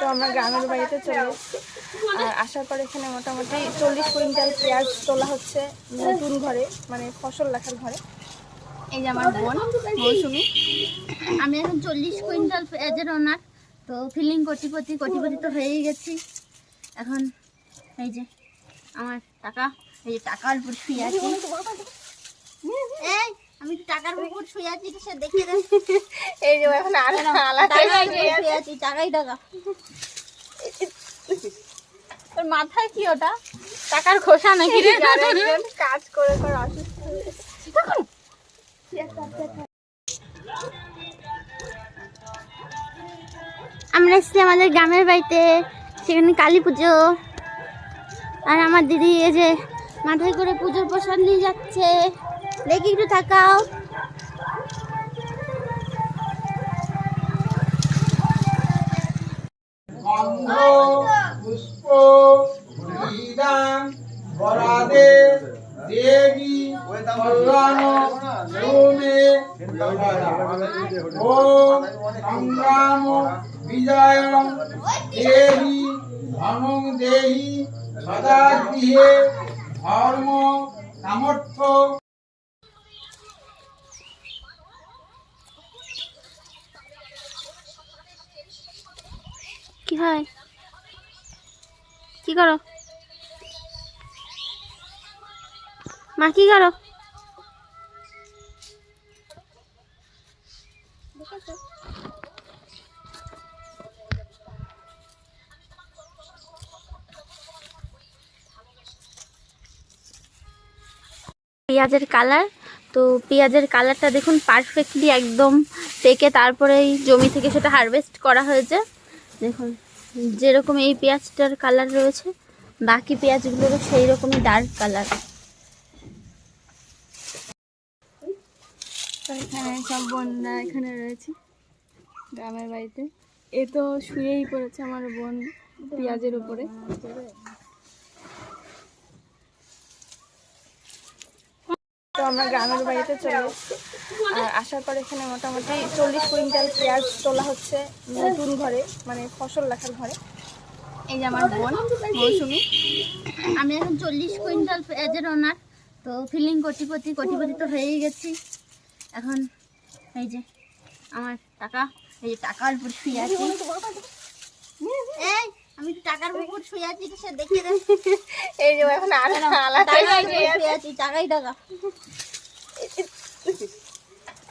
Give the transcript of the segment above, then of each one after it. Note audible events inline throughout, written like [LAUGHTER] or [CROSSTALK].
তো আমরা গ্রামের বাড়িতে চলে এসেছি। আর আসার পর এখানে মোটামুটি চল্লিশ কুইন্টাল পেঁয়াজ তোলা হচ্ছে নতুন ঘরে মানে ফসল রাখার ঘরে। এই যে আমার বোন, মৌসুমি। আমি এখন চল্লিশ কুইন্টাল পেঁয়াজের ওনার তো ফিলিং কোটিপতি কোটিপতি তো হয়েই গেছি। এখন এই যে আমার টাকা, এই যে টাকার উপর শুয়ে আছি। এই আমি টাকার উপর শুয়ে আছি সে দেখে [LAUGHS] এই যে এখন আলাদা আলাদা শুয়ে আছি টাকাই টাকা তোর মাথায় কি ওটা? টাকার খোসা নাকি রে? [LAUGHS] কাজ করে করে অসুস্থ আমরা এসেছি আমাদের গ্রামের বাড়িতে সেখানে কালী পুজো। আর আমার দিদি এই যে মাথায় করে পুজোর প্রসাদ নিয়ে যাচ্ছে। দেখি একটু থাকাও দেহি সদা গৃহে ধর্ম সামর্থ্য হয় কি করো? মা, কি করো? পেঁয়াজের কালার। তো পেঁয়াজের কালারটা দেখুন পারফেক্টলি একদম পেকে তারপরেই জমি থেকে সেটা হারভেস্ট করা হয়েছে। দেখুন। যেরকম এই পেঁয়াজটার কালার রয়েছে, বাকি পেঁয়াজগুলোরও সেই রকমই ডার্ক কালার এখানে সব বোনরা এখানে রয়েছে, গ্রামের বাড়িতে। এ তো শুয়েই পড়েছে আমার বোন পেঁয়াজের উপরে। তো আমরা গ্রামের বাড়িতে চলে আর আসার পর এখানে মোটামুটি চল্লিশ কুইন্টাল পেঁয়াজ তোলা হচ্ছে নতুন ঘরে মানে ফসল রাখার ঘরে। এই যে আমার বোন মৌসুমি। আমি এখন চল্লিশ কুইন্টাল পেঁয়াজের ওনার তো ফিলিং কোটিপতি কোটিপতি তো হয়েই গেছি। এখন এই যে আমার টাকা এই যে টাকার উপর শুয়ে আছি। এই আমি তো টাকার উপর শুয়ে আছি সে দেখে দেন এই যে এখন আলাদা আলাদা টাকাই টাকা।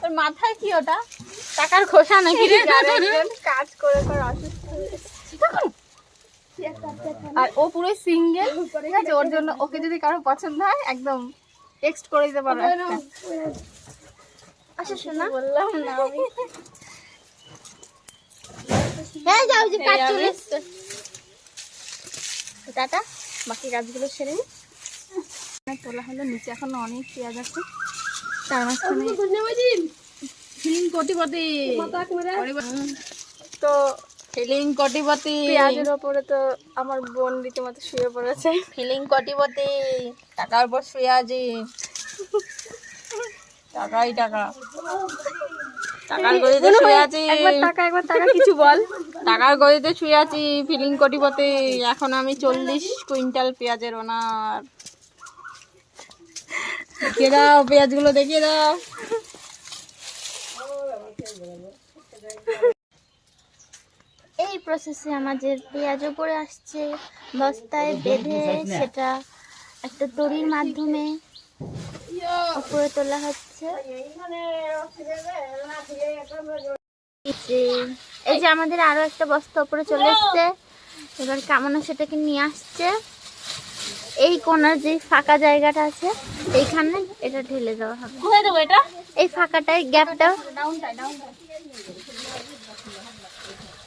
তোর মাথায় কি ওটা? টাকার খোসা নাকি কাজ করে করে অসুস্থ আর ও পুরো সিঙ্গেল ঠিক আছে? ওর জন্য ওকে যদি কারও পছন্দ হয় একদম টেক্সট করে দিতে পারো আচ্ছা শোনা। বললাম না আমি। হ্যাঁ যাও যে কাজ চলে এসছে। টাটা বাকি কাজগুলো সেরে নি। তোলা হলো নিচে এখনও অনেক পেঁয়াজ আছে। তার ফিলিং কোটিপতি। তো ফিলিং কোটিপতি। পেঁয়াজের ওপরে তো আমার বোন রীতিমতো শুয়ে পড়েছে। ফিলিং কোটিপতি। টাকার উপর শুয়ে আছি। টাকাই টাকা। টাকার গদিতে শুয়ে আছি। একবার টাকা একবার টাকা কিছু বল। টাকার গদিতে শুয়ে আছি। ফিলিং কোটিপতি। এখন আমি চল্লিশ কুইন্টাল পেঁয়াজের ওনার। দেখিয়ে দাও, পেঁয়াজগুলো দেখিয়ে দাও। এই প্রসেসে আমাদের পেঁয়াজ উপরে আসছে, বস্তায় বেঁধে সেটা একটা তরির মাধ্যমে উপরে তোলা হচ্ছে। এই যে- আমাদের আরও একটা বস্তা উপরে চলে এসছে, এবার কামনা সেটাকে নিয়ে আসছে। এই কোনার যে ফাঁকা জায়গাটা আছে এইখানে এটা ঢেলে দেওয়া হবে। কোথায় দেবো এটা? এই ফাঁকাটায় গ্যাপটা।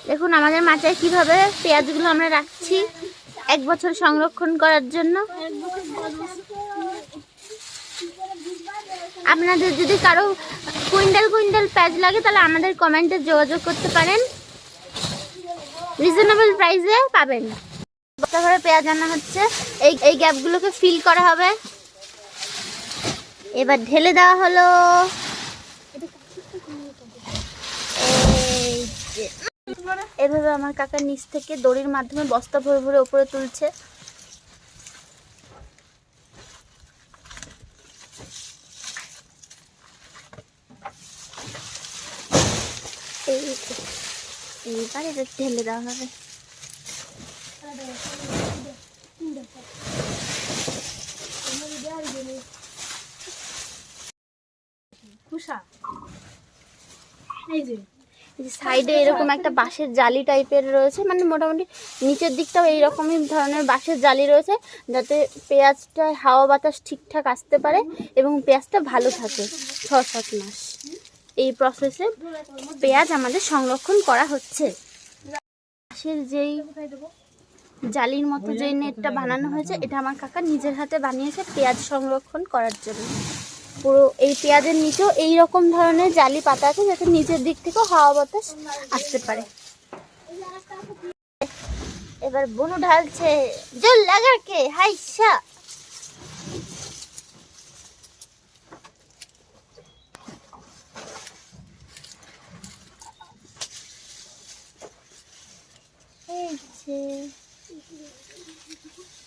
দেখুন আমাদের মাচায় কীভাবে পেঁয়াজগুলো আমরা রাখছি এক বছর সংরক্ষণ করার জন্য। আপনাদের যদি কারও কুইন্টাল কুইন্টাল পেঁয়াজ লাগে তাহলে আমাদের কমেন্টে যোগাযোগ করতে পারেন। রিজনেবল প্রাইসে পাবেন। ভরে পেঁয়াজ আনা হচ্ছে। এই এই গ্যাপগুলোকে ফিল করা হবে। এবার ঢেলে দেওয়া হলো। এভাবে আমার কাকা নিচ থেকে দড়ির মাধ্যমে বস্তা ভরে ভরে উপরে তুলছে। এই এইবার এটা ঢেলে দেওয়া হবে। এই যে সাইডে এরকম একটা বাঁশের জালি টাইপের রয়েছে মানে মোটামুটি নিচের দিকটাও এইরকমই ধরনের বাঁশের জালি রয়েছে যাতে পেঁয়াজটা হাওয়া বাতাস ঠিকঠাক আসতে পারে এবং পেঁয়াজটা ভালো থাকে ছ সাত মাস। এই প্রসেসে পেঁয়াজ আমাদের সংরক্ষণ করা হচ্ছে। বাঁশের যেই জালির মতো যে নেটটা বানানো হয়েছে, এটা আমার কাকা নিজের হাতে বানিয়েছে পেঁয়াজ সংরক্ষণ করার জন্য পুরো এই পেঁয়াজের নিচেও এই রকম ধরনের জালি পাতা আছে, যাতে নিজের দিক থেকেও হাওয়া বাতাস আসতে পারে এবার বুনু ঢালছে, জল লাগাকে, হাইসা you. Thank you.